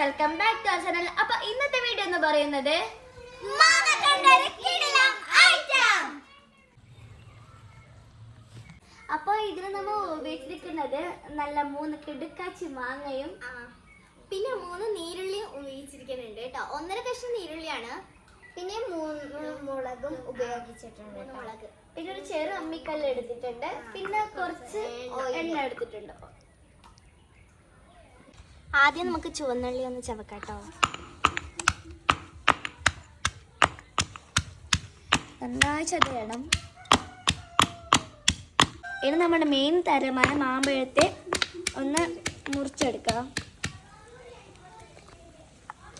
Welcome back to channel അപ്പൊ ഇന്നത്തെ video എന്ന് പറയുന്നത് അപ്പൊ ഇതിന് നമ്മൾ ഉപയോഗിച്ചിരിക്കുന്നത് നല്ല മൂന്ന് കിടുക്കാച്ചി മാങ്ങയും പിന്നെ മൂന്ന് നീരുള്ളിയും ഉപയോഗിച്ചിരിക്കുന്നുണ്ട് കേട്ടോ. ഒന്നര കഷ്ണം നീരുള്ളിയാണ്. പിന്നെ മൂന്ന് മുളകും ഉപയോഗിച്ചിട്ടുണ്ട് മുളക്. പിന്നെ ഒരു ചെറു അമ്മിക്കല്ല് എടുത്തിട്ടുണ്ട്. പിന്നെ കുറച്ച് എണ്ണ എടുത്തിട്ടുണ്ട്. ആദ്യം നമുക്ക് ചുവന്നുള്ളി ഒന്ന് ചവക്കാട്ടോ. നന്നായി ചതയണം. ഇനി നമ്മുടെ മെയിൻ തരമായ മാമ്പഴത്തെ ഒന്ന് മുറിച്ചെടുക്കാം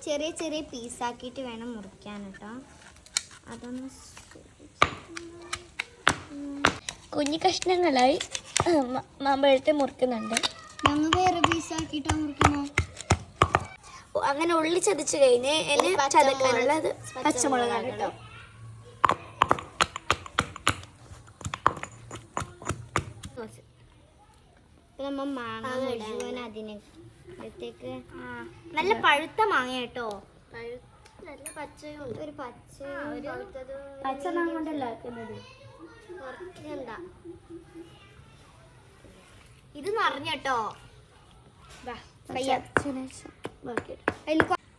ചെറിയ ചെറിയ പീസാക്കിയിട്ട് വേണം മുറിക്കാൻ കേട്ടോ. അതൊന്ന് കുഞ്ഞു കഷ്ണങ്ങളായി മാമ്പഴത്തെ മുറിക്കുന്നുണ്ട്. ഞങ്ങൾ വേറെ പീസാക്കിയിട്ടാ മുറിക്കണോ അങ്ങനെ ഉള്ളി ചതച്ച് കഴിഞ്ഞ് എന്നെ ചതക്കാനുള്ളത് പച്ചമുളകാണ് കേട്ടോ. ഇപ്പൊ നമ്മ മാങ്ങ മുഴുവൻ അതിനകത്തേക്ക് നല്ല പഴുത്ത മാങ്ങ കേട്ടോ. നല്ല പച്ചയും ഒരു പച്ച ഒരു പച്ച മാങ്ങ കൊണ്ടല്ല ഇത് നിറഞ്ഞട്ടോ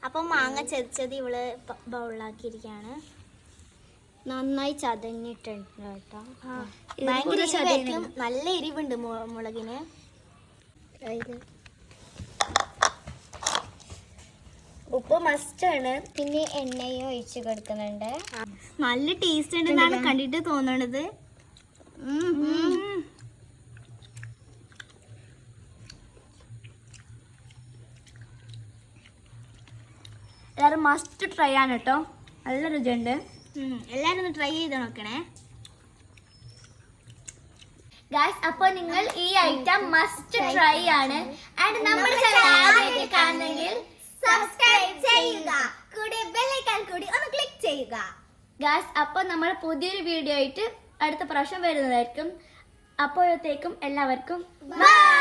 അപ്പൊ മാങ്ങ ചതിച്ചത് ഇവൾ ബൗളാക്കിയിരിക്കാണ് നന്നായി ചതഞ്ഞിട്ടുണ്ട് കേട്ടോ. ഭയങ്കര. നല്ല എരിവുണ്ട് മുളകിന്. ഉപ്പ് മസ്റ്റ് ആണ് പിന്നെ എണ്ണയും ഒഴിച്ച് കൊടുക്കുന്നുണ്ട്. നല്ല ടേസ്റ്റ് ഉണ്ടെന്നാണ് കണ്ടിട്ട് തോന്നണത്. എല്ലാവരും മസ്റ്റ് ട്രൈ ആണ് കേട്ടോ നല്ല രുചിയുണ്ട്. എല്ലാവരും ഒന്ന് ട്രൈ ചെയ്ത് നോക്കണേ. ഗായ്സ് അപ്പോൾ നിങ്ങൾ ഈ ഐറ്റം മസ്റ്റ് ട്രൈ ആണ്. ആൻഡ് നമ്മൾ ചാനൽ ആദ്യമായിട്ട് കാണുന്നെങ്കിൽ സബ്സ്ക്രൈബ് ചെയ്യുക. കൂടെ ബെല്ലൈക്കാൻ കൂടി ഒന്ന് ക്ലിക്ക് ചെയ്യുക. ഗായ്സ് അപ്പോൾ നമ്മൾ പുതിയൊരു വീഡിയോ ആയിട്ട് അടുത്ത പ്രാവശ്യം വരുന്നതായിരിക്കും. അപ്പോഴത്തേക്കും എല്ലാവർക്കും ബൈ